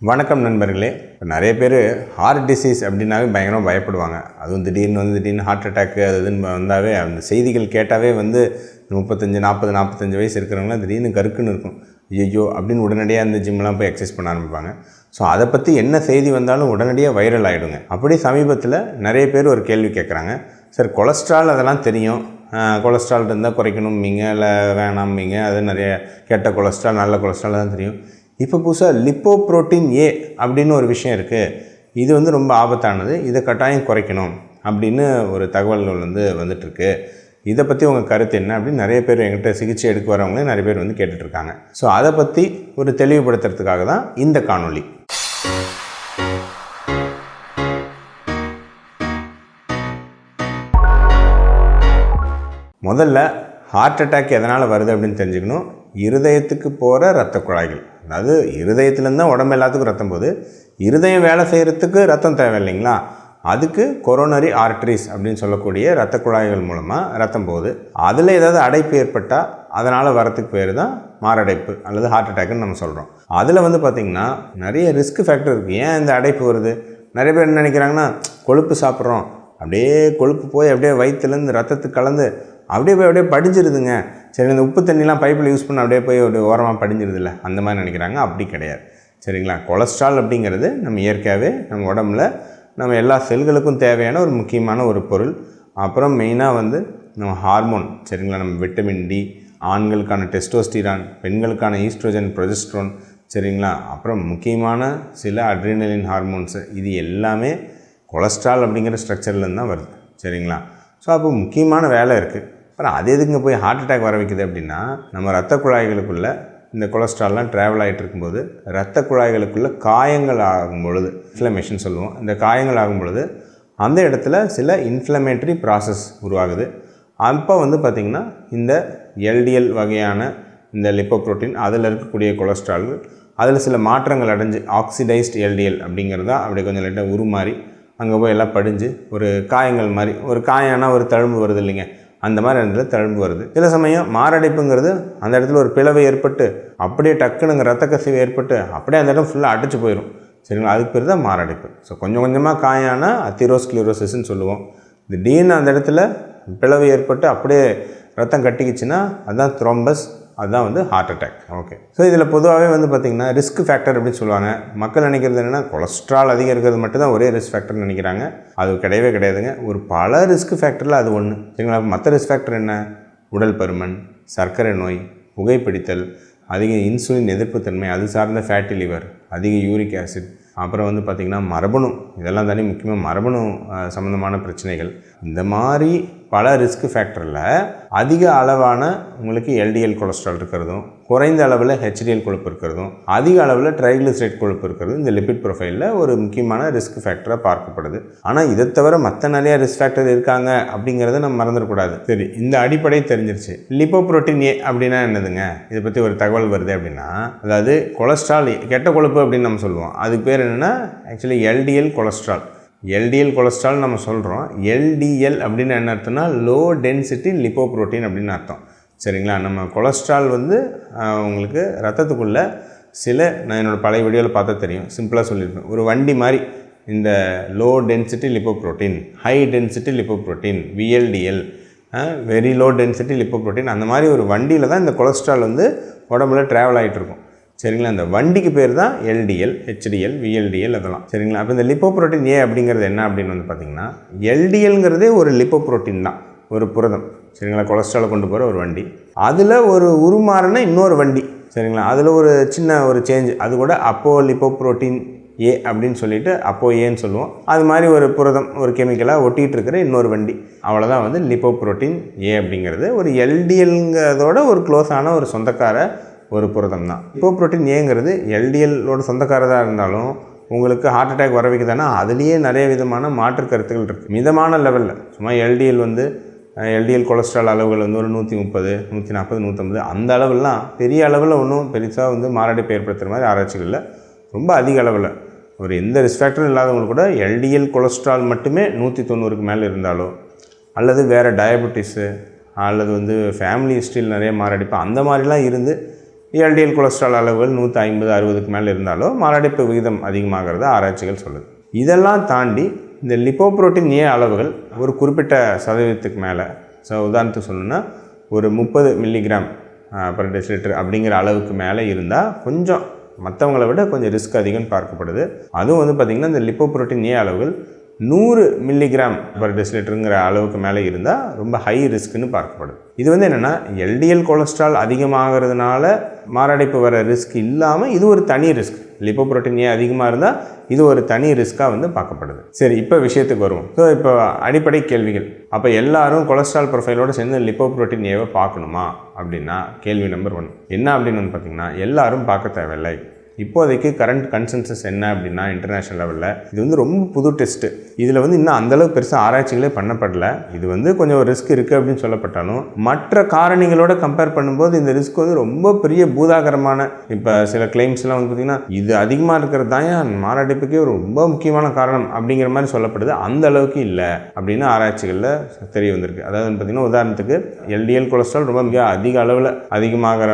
வணக்கம் நண்பர்களே. இப்போ நிறைய பேர் ஹார்ட் டிசீஸ் அப்படின்னாவே பயங்கரமாக பயப்படுவாங்க. அதுவும் திடீர்னு வந்து திடீர்னு ஹார்ட் அட்டாக்கு அது இதுன்னு வந்தாவே அந்த செய்திகள் கேட்டாவே வந்து முப்பத்தஞ்சு நாற்பது நாற்பத்தஞ்சு வயசு இருக்கிறவங்களாம் திடீர்னு கருக்குன்னு இருக்கும். ஐயோ அப்படின்னு உடனடியாக அந்த ஜிம்லாம் போய் எக்ஸசைஸ் பண்ண ஆரம்பிப்பாங்க. ஸோ அதை பற்றி என்ன செய்தி வந்தாலும் உடனடியாக வைரல் ஆகிடுங்க அப்படி சமீபத்தில் நிறைய பேர் ஒரு கேள்வி கேட்குறாங்க சார் கொலஸ்ட்ரால் அதெல்லாம் தெரியும். கொலஸ்ட்ரால் இருந்தால் குறைக்கணும்பீங்க இல்லை வேணாம்பீங்க அது நிறைய கெட்ட கொலஸ்ட்ரால் நல்ல கொலஸ்ட்ரால் தான் தெரியும். இப்போ புதுசாக லிப்போ புரோட்டீன் ஏ அப்படின்னு ஒரு விஷயம் இருக்குது இது வந்து ரொம்ப ஆபத்தானது. இதை கட்டாயம் குறைக்கணும் அப்படின்னு ஒரு தகவல்கள் வந்து வந்துட்டுருக்கு. இதை பற்றி உங்கள் கருத்து என்ன அப்படின்னு நிறைய பேர் என்கிட்ட சிகிச்சை எடுக்க வரவங்களே நிறைய பேர் வந்து கேட்டுட்ருக்காங்க ஸோ அதை பற்றி ஒரு தெளிவுபடுத்துறதுக்காக தான் இந்த காணொளி. முதல்ல ஹார்ட் அட்டாக் எதனால் வருது அப்படின்னு தெரிஞ்சுக்கணும். இருதயத்துக்கு போகிற ரத்த குழாய்கள். அதாவது இருதயத்துலேருந்து தான் உடம்பு எல்லாத்துக்கும் ரத்தம் போகுது. இருதயம் வேலை செய்கிறதுக்கு ரத்தம் தேவை இல்லைங்களா? அதுக்கு கொரோனரி ஆர்ட்ரிஸ் அப்படின்னு சொல்லக்கூடிய ரத்த குழாய்கள் மூலமாக ரத்தம் போகுது. அதில் ஏதாவது அடைப்பு ஏற்பட்டால் அதனால் வரத்துக்கு பேர் தான் மாரடைப்பு அல்லது ஹார்ட் அட்டாக்னு நம்ம சொல்கிறோம் அதில் வந்து பார்த்திங்கன்னா நிறைய ரிஸ்க் ஃபேக்டர் இருக்குது ஏன் இந்த அடைப்பு வருது? நிறைய பேர் என்ன நினைக்கிறாங்கன்னா கொழுப்பு சாப்பிட்றோம். அப்படியே கொழுப்பு போய் அப்படியே வயிற்றுலேருந்து ரத்தத்துக்கு கலந்து அப்படியே போய் அப்படியே படிஞ்சிருதுங்க. சரி இந்த உப்பு தண்ணிலாம் பைப்பில் யூஸ் பண்ண அப்படியே போய் ஒரு ஓரமாக படிஞ்சிருதில்ல? அந்த மாதிரி நினைக்கிறாங்க. அப்படி கிடையாது. சரிங்களா? கொலஸ்ட்ரால் அப்படிங்கிறது நம்ம இயற்கையாகவே நம்ம உடம்புல நம்ம எல்லா செல்களுக்கும் தேவையான ஒரு முக்கியமான ஒரு பொருள். அப்புறம் மெயினாக வந்து நம்ம ஹார்மோன் சரிங்களா? நம்ம விட்டமின் டி ஆண்களுக்கான டெஸ்டோஸ்டிரான் பெண்களுக்கான ஈஸ்ட்ரோஜன் ப்ரொஜெஸ்ட்ரோன் சரிங்களா? அப்புறம் முக்கியமான சில அட்ரினலின் ஹார்மோன்ஸு இது எல்லாமே கொலஸ்ட்ரால் அப்படிங்கிற ஸ்ட்ரக்சர்லேருந்து தான் வருது. சரிங்களா? ஸோ அப்போ முக்கியமான வேலை இருக்குது அப்புறம் அது எதுக்குங்க போய் ஹார்ட் அட்டாக் வர வைக்குது அப்படின்னா நம்ம ரத்த குழாய்களுக்குள்ள இந்த கொலஸ்ட்ரால்லாம் ட்ராவல் ஆகிட்டு இருக்கும்போது ரத்த குழாய்களுக்குள்ள காயங்கள் ஆகும் பொழுது இன்ஃப்ளமேஷன் சொல்லுவோம். இந்த காயங்கள் ஆகும் பொழுது அந்த இடத்துல சில இன்ஃப்ளமேட்டரி ப்ராசஸ் உருவாகுது. அப்போ வந்து பார்த்திங்கன்னா இந்த எல்டிஎல் வகையான இந்த லிப்போப்ரோட்டீன் அதில் இருக்கக்கூடிய கொலஸ்ட்ரால்கள் அதில் சில மாற்றங்கள் அடைஞ்சு ஆக்சிடைஸ்ட் எல்டிஎல் அப்படிங்கிறதா அப்படி கொஞ்சம் லைட்டாக உருமாறி அங்கே போய் எல்லாம் படிஞ்சு ஒரு காயங்கள் மாதிரி ஒரு காயம்னா ஒரு தழும்பு வருது இல்லைங்க. அந்த மாதிரி இடத்துல தழும்பு வருது. சில சமயம் மாரடைப்புங்கிறது அந்த இடத்துல ஒரு பிளவு ஏற்பட்டு அப்படியே டக்குனுங்க ரத்த கசிவு ஏற்பட்டு அப்படியே அந்த இடம் ஃபுல்லாக அடைச்சு போயிடும் சரிங்களா? அதுக்கு பேர் தான் மாரடைப்பு. ஸோ கொஞ்சம் கொஞ்சமாக காயானா அத்திரோஸ்க்ளிரோசிஸ்ன்னு சொல்லுவோம். திடீர்னு அந்த இடத்துல பிளவு ஏற்பட்டு அப்படியே ரத்தம் கட்டிக்கிச்சுன்னா அதுதான் த்ரோம்பஸ் அதுதான் வந்து ஹார்ட் அட்டாக் ஓகே ஸோ இதில் பொதுவாகவே வந்து பார்த்திங்கன்னா ரிஸ்க் ஃபேக்டர் அப்படின்னு சொல்லுவாங்க. மக்கள் நினைக்கிறது என்னென்னா கொலஸ்ட்ரால் அதிகம் இருக்கிறது மட்டும் தான் ஒரே ரிஸ்க் ஃபேக்டர்னு நினைக்கிறாங்க. அது கிடையவே கிடையாதுங்க. ஒரு பல ரிஸ்க் ஃபேக்டரில் அது ஒன்று சரிங்களா? மற்ற ரிஸ்க் ஃபேக்டர் என்ன? உடல் பருமன் சர்க்கரை நோய் புகைப்பிடித்தல் அதிக இன்சுலின் எதிர்ப்புத்தன்மை அது சார்ந்த ஃபேட்டி லிவர் அதிக யூரிக் ஆசிட் அப்புறம் வந்து பார்த்திங்கன்னா மரபணு. இதெல்லாம் தானே முக்கியமாக மரபணு சம்மந்தமான பிரச்சனைகள். இந்த மாதிரி பல ரிஸ்க் ஃபேக்டரில் அதிக அளவான உங்களுக்கு எல்டிஎல் கொலஸ்ட்ரால் இருக்கிறதும் குறைந்த அளவில் ஹெச்டிஎல் கொழுப்பு இருக்கிறதும் அதிக அளவில் ட்ரைக்ளிசரைட் கொழுப்பு இருக்கிறதும் இந்த லிபிட் ப்ரொஃபைலில் ஒரு முக்கியமான ரிஸ்க் ஃபேக்டராக பார்க்கப்படுது. ஆனால் இதை தவிர மற்ற நிறைய ரிஸ்க் ஃபேக்டர் இருக்காங்க அப்படிங்கிறத நம்ம மறந்துடக்கூடாது சரி இந்த அடிப்படை தெரிஞ்சிருச்சு. லிப்போப்ரோட்டீன் ஏ அப்படின்னா என்னதுங்க? இதை பற்றி ஒரு தகவல் வருது அப்படின்னா அதாவது கொலஸ்ட்ரால் கெட்ட கொழுப்பு அப்படின்னு நம்ம சொல்லுவோம். அதுக்கு பேர் என்னென்னா actually LDL cholesterol. LDL cholesterol நம்ம சொல்கிறோம் எல்டிஎல் அப்படின்னு என்ன அர்த்தம்னா லோ டென்சிட்டி லிப்போப்ரோட்டீன் அப்படின்னு அர்த்தம். சரிங்களா? நம்ம கொலஸ்ட்ரால் வந்து உங்களுக்கு ரத்தத்துக்குள்ளே சில நான் என்னோடய பழைய வீடியோவில் பார்த்தா தெரியும். சிம்பிளாக சொல்லியிருப்பேன் ஒரு வண்டி மாதிரி இந்த low density lipoprotein high density lipoprotein VLDL very low density lipoprotein அந்த மாதிரி ஒரு வண்டியில் தான் இந்த கொலஸ்ட்ரால் வந்து உடம்புல ட்ராவல் ஆகிட்டு இருக்கும். சரிங்களா? இந்த வண்டிக்கு பேர் தான் எல்டிஎல் ஹெச்டிஎல் விஎல்டிஎல் அதெல்லாம். சரிங்களா? அப்போ இந்த லிப்போப்ரோட்டீன் ஏ அப்படிங்கிறது என்ன அப்படின்னு வந்து பார்த்தீங்கன்னா எல்டிஎல்ங்கிறதே ஒரு லிப்போப்ரோட்டீன் தான். ஒரு புரதம். சரிங்களா? கொலஸ்ட்ராலை கொண்டு போகிற ஒரு வண்டி. அதில் ஒரு உருமாறின இன்னொரு வண்டி. சரிங்களா? அதில் ஒரு சின்ன ஒரு சேஞ்ச் அது கூட அப்போ லிப்போப்ரோட்டீன் ஏ அப்படின்னு சொல்லிட்டு அப்போ ஏன்னு சொல்லுவோம். அது மாதிரி ஒரு புரதம் ஒரு கெமிக்கலாக ஒட்டிகிட்டு இருக்கிற இன்னொரு வண்டி. அவ்வளோதான் வந்து லிப்போப்ரோட்டீன் ஏ அப்படிங்கிறது. ஒரு எல்டிஎல்ங்கிறதோட ஒரு க்ளோஸான ஒரு சொந்தக்கார ஒரு புரதம் தான் லிப்போப்ரோட்டீன் ஏங்கிறது எல்டிஎல்லோட சொந்தக்காரதாக இருந்தாலும் உங்களுக்கு ஹார்ட் அட்டாக் வர வைக்குதுன்னா அதுலேயே நிறைய விதமான மாற்று கருத்துக்கள் இருக்குது மிதமான லெவலில் சும்மா எல்டிஎல் வந்து எல்டிஎல் கொலஸ்ட்ரால் அளவுகள் வந்து ஒரு நூற்றி முப்பது நூற்றி நாற்பது நூற்றம்பது அந்த அளவுலாம் பெரிய அளவில் ஒன்றும் பெருசாக வந்து மாரடைப்பு ஏற்படுத்துகிற மாதிரி ஆராய்ச்சிகள் இல்லை. ரொம்ப அதிக அளவில். ஒரு எந்த ரிஸ்க் ஃபேக்டரும் இல்லாதவங்களுக்கு கூட எல்டிஎல் கொலஸ்ட்ரால் மட்டுமே நூற்றி தொண்ணூறுக்கு மேலே இருந்தாலோ அல்லது வேறு டயபெட்டிஸு அல்லது வந்து ஃபேமிலி ஹிஸ்ட்ரியில் நிறைய மாரடைப்பு அந்த மாதிரிலாம் இருந்து எல்டிஎல் கொலஸ்ட்ரால் அளவுகள் நூற்றி ஐம்பது அறுபதுக்கு மேலே இருந்தாலோ மாரடைப்பு விகிதம் அதிகமாகிறத ஆராய்ச்சிகள் சொல்லுது. இதெல்லாம் தாண்டி இந்த லிப்போப்ரோட்டீன் ஏ அளவுகள் ஒரு குறிப்பிட்ட சதவீதத்துக்கு மேலே. ஸோ உதாரணத்துக்கு சொல்லணும்னா ஒரு முப்பது மில்லிகிராம் பர் டெசிலிட்டர் அப்படிங்கிற அளவுக்கு மேலே இருந்தால் கொஞ்சம் மற்றவங்களை விட கொஞ்சம் ரிஸ்க் அதிகம்னு பார்க்கப்படுது. அதுவும் வந்து பார்த்திங்கன்னா இந்த லிப்போப்ரோட்டீன் ஏ அளவுகள் நூறு மில்லிகிராம் பர் டெசிலிட்டருங்கிற அளவுக்கு மேலே இருந்தால் ரொம்ப ஹை ரிஸ்க்குன்னு பார்க்கப்படுது. இது வந்து என்னென்னா எல்டிஎல் கொலஸ்ட்ரால் அதிகமாகிறதுனால மாரடைப்பு வர ரிஸ்க் இல்லாமல் இது ஒரு தனி ரிஸ்க் லிப்போப்ரோட்டீன் ஏன் அதிகமாக இருந்தால் இது ஒரு தனி ரிஸ்க்காக வந்து பார்க்கப்படுது. சரி இப்போ விஷயத்துக்கு வருவோம். ஸோ இப்போ அடிப்படை கேள்விகள். அப்போ எல்லாரும் கொலஸ்ட்ரால் ப்ரொஃபைலோடு சேர்ந்து லிப்போப்ரோட்டீன் ஏவை பார்க்கணுமா? அப்படின்னா கேள்வி நம்பர் ஒன் என்ன அப்படின்னு வந்து பார்த்திங்கன்னா எல்லாரும் பார்க்க தேவையில்லை. இப்போதைக்கு கரண்ட் கன்சென்சஸ் என்ன அப்படின்னா இன்டர்நேஷ்னல் லெவலில் இது வந்து ரொம்ப புது டெஸ்ட்டு இதில் வந்து இன்னும் அந்தளவுக்கு பெருசாக ஆராய்ச்சிகளே பண்ணப்படல. இது வந்து கொஞ்சம் ரிஸ்க் இருக்குது அப்படின்னு சொல்லப்பட்டாலும் மற்ற காரணிகளோட கம்பேர் பண்ணும்போது இந்த ரிஸ்க் வந்து ரொம்ப பெரிய பூதாகரமான இப்போ சில கிளைம்ஸ்லாம் வந்து பார்த்திங்கன்னா இது அதிகமாக இருக்கிறது தான் மாரடைப்புக்கே ரொம்ப முக்கியமான காரணம் அப்படிங்கிற மாதிரி சொல்லப்படுது. அந்த அளவுக்கு இல்லை அப்படின்னு ஆராய்ச்சிகளில் தெரிய வந்திருக்கு. அதாவது வந்து பார்த்திங்கன்னா உதாரணத்துக்கு எல்டிஎல் கொலஸ்ட்ரால் ரொம்ப மிக அதிக அளவில் அதிகமாகிற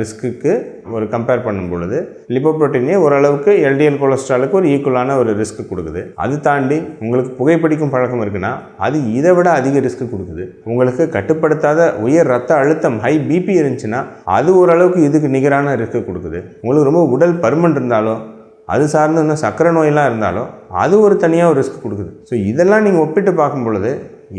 ரிஸ்க்குக்கு ஒரு கம்பேர் பண்ணும் பொழுது லிபோப்ரோட்டீனே ஓரளவுக்கு எல்டிஎல் கொலஸ்ட்ராலுக்கு ஒரு ஈக்குவலான ஒரு ரிஸ்க் கொடுக்குது. அது தாண்டி உங்களுக்கு புகைப்பிடிக்கும் பழக்கம் இருக்குன்னா அது இதை விட அதிக ரிஸ்க் கொடுக்குது. உங்களுக்கு கட்டுப்படுத்தாத உயர் ரத்த அழுத்தம் ஹை பிபி இருந்துச்சுன்னா அது ஓரளவுக்கு இதுக்கு நிகரான ரிஸ்க் கொடுக்குது. உங்களுக்கு ரொம்ப உடல் பருமன் இருந்தாலும் அது சார்ந்து இன்னும் சக்கரை நோயெல்லாம் இருந்தாலும் அது ஒரு தனியாக ஒரு ரிஸ்க் கொடுக்குது. ஸோ இதெல்லாம் நீங்கள் ஒப்பிட்டு பார்க்கும் பொழுது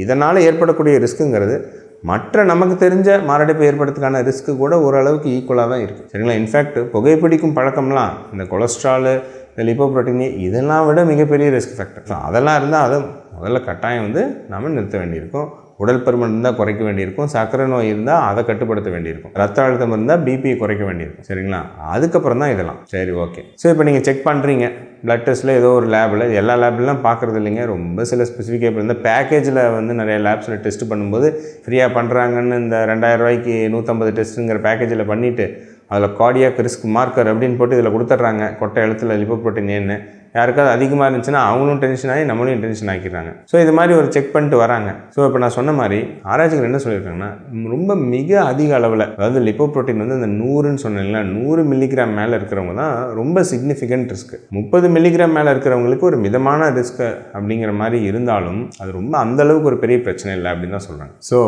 இதனால் ஏற்படக்கூடிய ரிஸ்க்குங்கிறது மற்ற நமக்கு தெரிஞ்ச மாரடைப்பு ஏற்படுறதுக்கான ரிஸ்க்கு கூட ஓரளவுக்கு ஈக்குவலாக தான் இருக்குது சரிங்களா? இன்ஃபேக்ட் புகைப்பிடிக்கும் பழக்கம்லாம் இந்த கொலஸ்ட்ராலு இந்த லிப்போப்ரோட்டீன் இதெல்லாம் விட மிகப்பெரிய ரிஸ்க் ஃபேக்டர் அதெல்லாம் இருந்தால் அதை முதல்ல கட்டாயம் வந்து நம்ம நிறுத்த வேண்டியிருக்கும். உடல் பருமன் இருந்தால் குறைக்க வேண்டியிருக்கும் சர்க்கரை நோய் இருந்தால் அதை கட்டுப்படுத்த வேண்டியிருக்கும். ரத்த அழுத்தம் இருந்தால் பிபியை குறைக்க வேண்டியிருக்கும் சரிங்களா? அதுக்கப்புறம் தான் இதெல்லாம். சரி ஓகே ஸோ இப்போ நீங்கள் செக் பண்ணுறீங்க பிளட் டெஸ்ட்டில் ஏதோ ஒரு லேபில் எல்லா லேப்லாம் பார்க்குறது இல்லைங்க. ரொம்ப சில ஸ்பெசிஃபிக்காக இந்த பேக்கேஜில் வந்து நிறைய லேப்ஸில் டெஸ்ட் பண்ணும்போது ஃப்ரீயாக பண்ணுறாங்கன்னு இந்த ரெண்டாயிரம் ரூபாய்க்கு நூற்றம்பது டெஸ்ட்டுங்கிற பேக்கேஜில் பண்ணிவிட்டு அதில் கார்டியாக் ரிஸ்க் மார்க்கர் அப்படின்னு போட்டு இதில் கொடுத்துட்றாங்க. கொட்டை எழுத்தில் லிப்போப்ரோட்டீன் ஏன்னு யாருக்காவது அதிகமாக இருந்துச்சுன்னா அவங்களும் டென்ஷன் ஆகி நம்மளையும் டென்ஷன் ஆக்கிடுறாங்க. ஸோ இது மாதிரி ஒரு செக் பண்ணிட்டு வராங்க. ஸோ இப்போ நான் சொன்ன மாதிரி ஆராய்ச்சிகள் என்ன சொல்லியிருக்காங்கன்னா ரொம்ப மிக அதிக அளவில் அதாவது லிப்போ ப்ரோட்டீன் வந்து அந்த நூறுன்னு சொன்னீங்கன்னா நூறு மில்லிகிராம் மேலே இருக்கிறவங்க தான் ரொம்ப சிக்னிஃபிகண்ட் ரிஸ்க் முப்பது மில்லிகிராம் மேலே இருக்கிறவங்களுக்கு ஒரு மிதமான ரிஸ்க் அப்படிங்கிற மாதிரி இருந்தாலும் அது ரொம்ப அந்த அளவுக்கு ஒரு பெரிய பிரச்சனை இல்லை அப்படின்னு தான் சொல்கிறாங்க ஸோ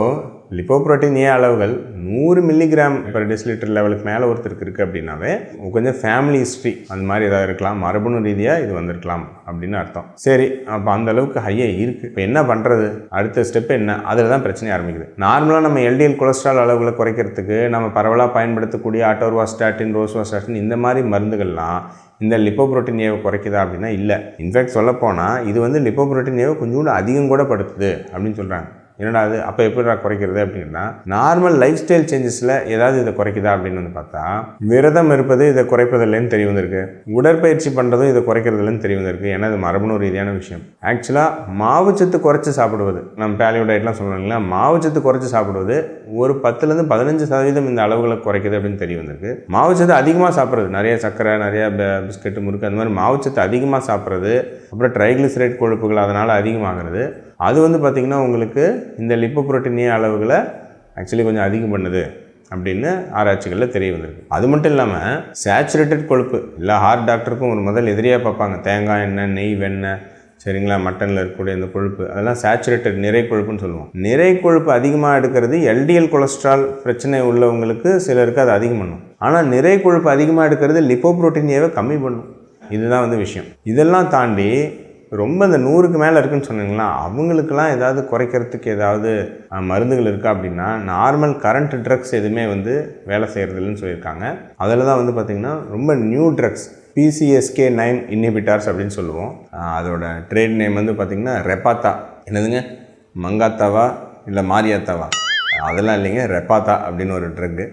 லிப்போப்ரோட்டீன் ஏ அளவுகள் நூறு மில்லிகிராம் பர் டெசிலிட்டர் லெவலுக்கு மேலே ஒருத்தருக்கு இருக்குது அப்படின்னாவே கொஞ்சம் ஃபேமிலி ஹிஸ்ட்ரி அந்த மாதிரி ஏதாவது இருக்கலாம் மரபணு ரீதியாக இது வந்திருக்கலாம் அப்படின்னு அர்த்தம். சரி அப்போ அந்த அளவுக்கு ஹையாக இருக்குது இப்போ என்ன பண்ணுறது அடுத்த ஸ்டெப் என்ன? அதில் தான் பிரச்சனை ஆரம்பிக்குது. நார்மலாக நம்ம எல்டிஎல் கொலஸ்ட்ரால் அளவுகளை குறைக்கிறதுக்கு நம்ம பரவலாக பயன்படுத்தக்கூடிய ஆட்டோர்வாஸ்டாட்டின் ரோஸ்வாஸ்டாட்டின் இந்த மாதிரி மருந்துகள்லாம் இந்த லிப்போப்ரோட்டீன் ஏவை குறைக்குதா அப்படின்னா இல்லை. இன்ஃபேக்ட் சொல்லப்போனால் இது வந்து லிப்போப்ரோட்டீன் ஏவை கொஞ்சோண்டு அதிகம் கூட படுத்துது அப்படின்னு சொல்கிறாங்க என்னடா அது அப்போ எப்படிடா குறைக்கிறது அப்படின்னா நார்மல் லைஃப் ஸ்டைல் சேஞ்சஸில் ஏதாவது இதை குறைக்குதா அப்படின்னு வந்து பார்த்தா விரதம் இருப்பது இதை குறைப்பதில்லைன்னு தெரிய வந்திருக்கு. உடற்பயிற்சி பண்ணுறதும் இதை குறைக்கிறதில்லைன்னு தெரிய வந்திருக்கு. ஏன்னா இது மரபணு ரீதியான விஷயம். ஆக்சுவலாக மாவுச்சத்து குறைச்சி சாப்பிடுவது. நம்ம பேலியோ டயட்லாம் சொல்லணும் இல்லைங்களா? மாவுச்சத்து குறைச்சி சாப்பிடுவது ஒரு பத்துலேருந்து பதினஞ்சு சதவீதம் இந்த அளவுகளை குறைக்குது அப்படின்னு தெரிய வந்திருக்கு. மாவுச்சத்து அதிகமாக சாப்பிட்றது. நிறைய சர்க்கரை நிறைய பிஸ்கெட்டு முறுக்கு அந்த மாதிரி மாவுச்சத்து அதிகமாக சாப்பிட்றது அப்புறம் ட்ரைக்ளிசரைட் கொழுப்புகள் அதனால் அதிகமாகிறது. அது வந்து பார்த்திங்கன்னா உங்களுக்கு இந்த லிப்போப்ரோட்டீனிய அளவுகளை ஆக்சுவலி கொஞ்சம் அதிகம் பண்ணுது அப்படின்னு ஆராய்ச்சிகளில் தெரிய வந்திருக்கு. அது மட்டும் இல்லாமல் சேச்சுரேட்டட் கொழுப்பு எல்லா ஹார்ட் டாக்டருக்கும் ஒரு முதல் எதிரியாக பார்ப்பாங்க. தேங்காய் எண்ணெய் நெய் வெண்ணெய் சரிங்களா? மட்டனில் இருக்கக்கூடிய இந்த கொழுப்பு அதெல்லாம் சேச்சுரேட்டட் நிறை கொழுப்புன்னு சொல்லுவோம். நிறை கொழுப்பு அதிகமாக எடுக்கிறது எல்டிஎல் கொலஸ்ட்ரால் பிரச்சனை உள்ளவங்களுக்கு சிலருக்கு அது அதிகம் பண்ணும். ஆனால் நிறை கொழுப்பு அதிகமாக எடுக்கிறது லிப்போப்ரோட்டீனியாவை கம்மி பண்ணும். இதுதான் வந்து விஷயம். இதெல்லாம் தாண்டி ரொம்ப இந்த நூறுக்கு மேலே இருக்குன்னு சொன்னீங்களா? அவங்களுக்கெல்லாம் ஏதாவது குறைக்கிறதுக்கு ஏதாவது மருந்துகள் இருக்கா அப்படின்னா நார்மல் கரண்ட் ட்ரக்ஸ் எதுவுமே வந்து வேலை செய்கிறதில்லன்னு சொல்லியிருக்காங்க. அதில் தான் வந்து பார்த்திங்கன்னா ரொம்ப new drugs PCSK nine inhibitors அப்படின்னு சொல்லுவோம். அதோட ட்ரேட் நேம் வந்து பார்த்திங்கன்னா ரெப்பாத்தா என்னதுங்க? மங்காத்தாவா இல்லை மாரியாத்தாவா அதெல்லாம் இல்லைங்க ரெப்பாத்தா அப்படின்னு ஒரு ட்ரக்கு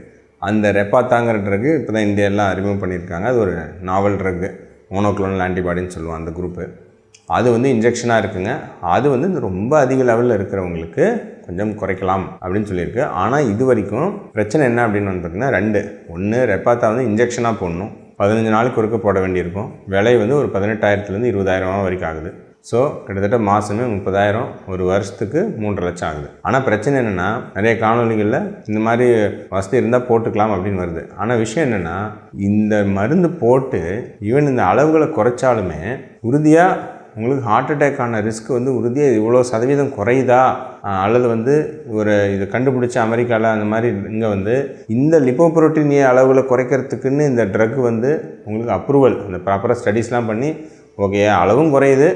அந்த ரெப்பாத்தாங்கிற ட்ரக்கு இப்போ தான் இந்தியாலாம் அறிமுகம் பண்ணியிருக்காங்க. அது ஒரு நாவல் ட்ரக்கு மோனோக்ளோனல் ஆன்டிபாடின்னு சொல்லுவோம் அந்த குரூப்பு அது வந்து இன்ஜெக்ஷனாக இருக்குங்க. அது வந்து இந்த ரொம்ப அதிக லெவலில் இருக்கிறவங்களுக்கு கொஞ்சம் குறைக்கலாம் அப்படின்னு சொல்லியிருக்கு. ஆனால் இது வரைக்கும் பிரச்சனை என்ன அப்படின்னு வந்து பார்த்தீங்கன்னா ரெண்டு. ஒன்று ரெப்பாத்தா வந்து இன்ஜெக்ஷனாக போடணும். பதினஞ்சு நாளுக்கு ஒருக்க போட வேண்டியிருக்கும். விலை வந்து ஒரு பதினெட்டாயிரத்துலேருந்து இருபதாயிரம் வரைக்கும் ஆகுது. ஸோ கிட்டத்தட்ட மாதமே முப்பதாயிரம் ஒரு வருஷத்துக்கு மூன்று லட்சம் ஆகுது. ஆனால் பிரச்சனை என்னென்னா நிறைய காணொலிகளில் இந்த மாதிரி வசதி இருந்தால் போட்டுக்கலாம் அப்படின்னு வருது. ஆனால் விஷயம் என்னென்னா இந்த மருந்து போட்டு ஈவன் இந்த அளவுகளை குறைச்சாலுமே உறுதியாக உங்களுக்கு ஹார்ட் அட்டேக்கான ரிஸ்க் வந்து உறுதியாக இவ்வளோ சதவீதம் குறையுதா? அல்லது வந்து ஒரு இதை கண்டுபிடிச்ச அமெரிக்காவில் அந்த மாதிரி இங்கே வந்து இந்த லிப்போப்ரோட்டீனிய அளவில் குறைக்கிறதுக்குன்னு இந்த ட்ரக் வந்து உங்களுக்கு அப்ரூவல் அந்த ப்ராப்பராக ஸ்டடீஸ்லாம் பண்ணி ஓகே அளவும் குறையுது.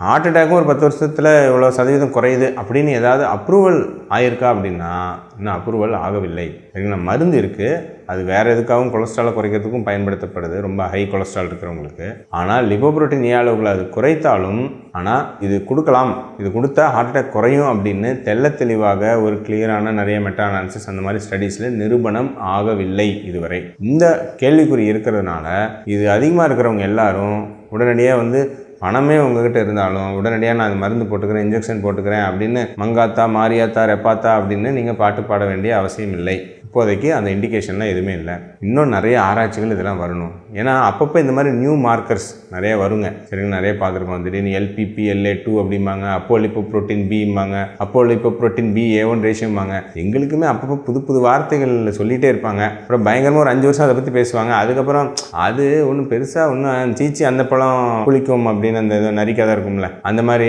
ஹார்ட் அட்டாக்கும் ஒரு பத்து வருஷத்தில் இவ்வளோ சதவீதம் குறையுது. அப்படின்னு ஏதாவது அப்ரூவல் ஆயிருக்கா அப்படின்னா இன்னும் அப்ரூவல் ஆகவில்லை. சரிங்களா மருந்து இருக்குது அது வேறு எதுக்காகவும் கொலஸ்ட்ராலை குறைக்கிறதுக்கும் பயன்படுத்தப்படுது. ரொம்ப ஹை கொலஸ்ட்ரால் இருக்கிறவங்களுக்கு. ஆனால் லிபோப்ரோட்டின் ஏ அளவுகளை அது குறைத்தாலும் ஆனால் இது கொடுக்கலாம். இது கொடுத்தா ஹார்ட் அட்டாக் குறையும் அப்படின்னு தெள்ள தெளிவாக ஒரு கிளியரான நிறைய மெட்டா அனாலிசிஸ் அந்த மாதிரி ஸ்டடீஸில் நிரூபணம் ஆகவில்லை இதுவரை. இந்த கேள்விக்குறி இருக்கிறதுனால இது அதிகமாக இருக்கிறவங்க எல்லாரும் உடனடியாக வந்து பணமே உங்ககிட்ட இருந்தாலும் உடனடியாக நான் அது மருந்து போட்டுக்கிறேன் இன்ஜெக்ஷன் போட்டுக்கிறேன் அப்படின்னு மங்காத்தா மாரியாத்தா ரெப்பாத்தா அப்படின்னு நீங்கள் பாட்டு பாட வேண்டிய அவசியம் இல்லை. இப்போதைக்கு அந்த இண்டிகேஷன்லாம் எதுவுமே இல்லை. இன்னும் நிறைய ஆராய்ச்சிகள் இதெல்லாம் வரணும். ஏன்னா அப்பப்போ இந்த மாதிரி நியூ மார்க்கர்ஸ் நிறைய வருங்க. சரிங்க நிறைய பார்த்துருக்கோம் திடீர்னு எல்பிபி எல்ஏ டூ அப்படிம்பாங்க. அப்போ லிப்போ ப்ரோட்டீன் பிம்பாங்க அப்போ lipoprotein B A one ரேஷியோம்பாங்க எங்களுக்குமே அப்பப்போ புது புது வார்த்தைகள் சொல்லிகிட்டே இருப்பாங்க. அப்புறம் பயங்கரமாக ஒரு அஞ்சு வருஷம் அதை பற்றி பேசுவாங்க. அதுக்கப்புறம் அது ஒன்றும் பெருசாக ஒன்றும் சீச்சி அந்த பழம் குளிக்கும் அப்படின்னு அந்த இது நரிக்காதான் இருக்கும்ல. அந்த மாதிரி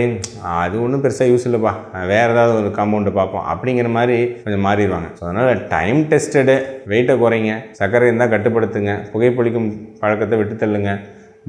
அது ஒன்றும் பெருசாக யூஸ் இல்லைப்பா. வேறு ஏதாவது ஒரு காம்பவுண்டு பார்ப்போம். அப்படிங்கிற மாதிரி கொஞ்சம் மாறிடுவாங்க. ஸோ அதனால் டைம் டெஸ்டடு வெயிட்டை குறைங்க. சர்க்கரை இருந்தால் கட்டுப்படுத்துங்க. புகைப்பொழிக்கும் பழக்கத்தை விட்டு தள்ளுங்க.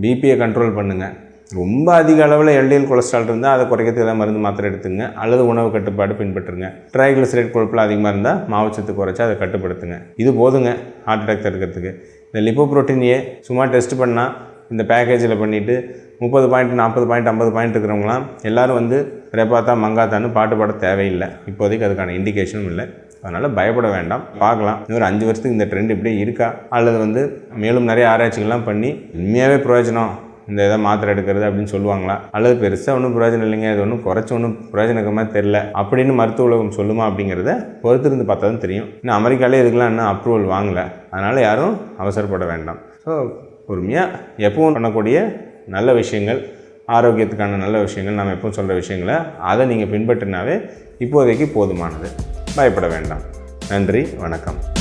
பிபியை கண்ட்ரோல் பண்ணுங்கள் ரொம்ப அதிக அளவில் எல்டிஎல் கொலஸ்ட்ரால் இருந்தால் அதை குறைக்கிறதுக்கு ஏதாவது மருந்து மாத்திரை எடுத்துங்க. அல்லது உணவு கட்டுப்பாடு பின்பற்றுங்க. ட்ரைகிளிசரைட் கொழுப்பில் அதிகமாக இருந்தால் மாவுச்சத்து குறைச்சி அதை கட்டுப்படுத்துங்க. இது போதுங்க. ஹார்ட் அட்டாக் தடுக்கிறதுக்கு. இந்த லிப்போ ஏ சும்மா டெஸ்ட் பண்ணால் இந்த பேக்கேஜில் பண்ணிவிட்டு முப்பது பாயிண்ட் நாற்பது பாயிண்ட் ஐம்பது பாயிண்ட் இருக்கிறவங்களாம் எல்லோரும் வந்து ரேபாத்தா மங்காத்தான்னு பாட்டு பாட தேவையில்லை. இப்போதைக்கு அதுக்கான இண்டிகேஷனும் இல்லை. அதனால் பயப்பட வேண்டாம். பார்க்கலாம். இன்னொரு அஞ்சு வருஷத்துக்கு இந்த ட்ரெண்ட் இப்படியே இருக்கா? அல்லது வந்து மேலும் நிறைய ஆராய்ச்சிகள்லாம் பண்ணி உண்மையாகவே பிரயோஜனம் இந்த இதை மாத்திரை எடுக்கிறது அப்படின்னு சொல்லுவாங்களா? அல்லது பெருசாக ஒன்றும் பிரயோஜனம் இல்லைங்க. இது ஒன்றும் குறைச்ச ஒன்றும் பிரயோஜனக்கமாக தெரில அப்படின்னு மருத்துவ உலகம் சொல்லுமா அப்படிங்கிறத பொறுத்திருந்து பார்த்தா தான் தெரியும். இன்னும் அமெரிக்காலே இதுக்கெல்லாம் இன்னும் அப்ரூவல் வாங்கலை. அதனால் யாரும் அவசரப்பட வேண்டாம். ஸோ பொறுமையாக எப்பவும் பண்ணக்கூடிய நல்ல விஷயங்கள் ஆரோக்கியத்துக்கான நல்ல விஷயங்கள் நம்ம எப்பவும் சொல்கிற விஷயங்களை அதை நீங்கள் பின்பற்றினாவே இப்போதைக்கு போதுமானது. பயப்பட வேண்டாம். நன்றி வணக்கம்.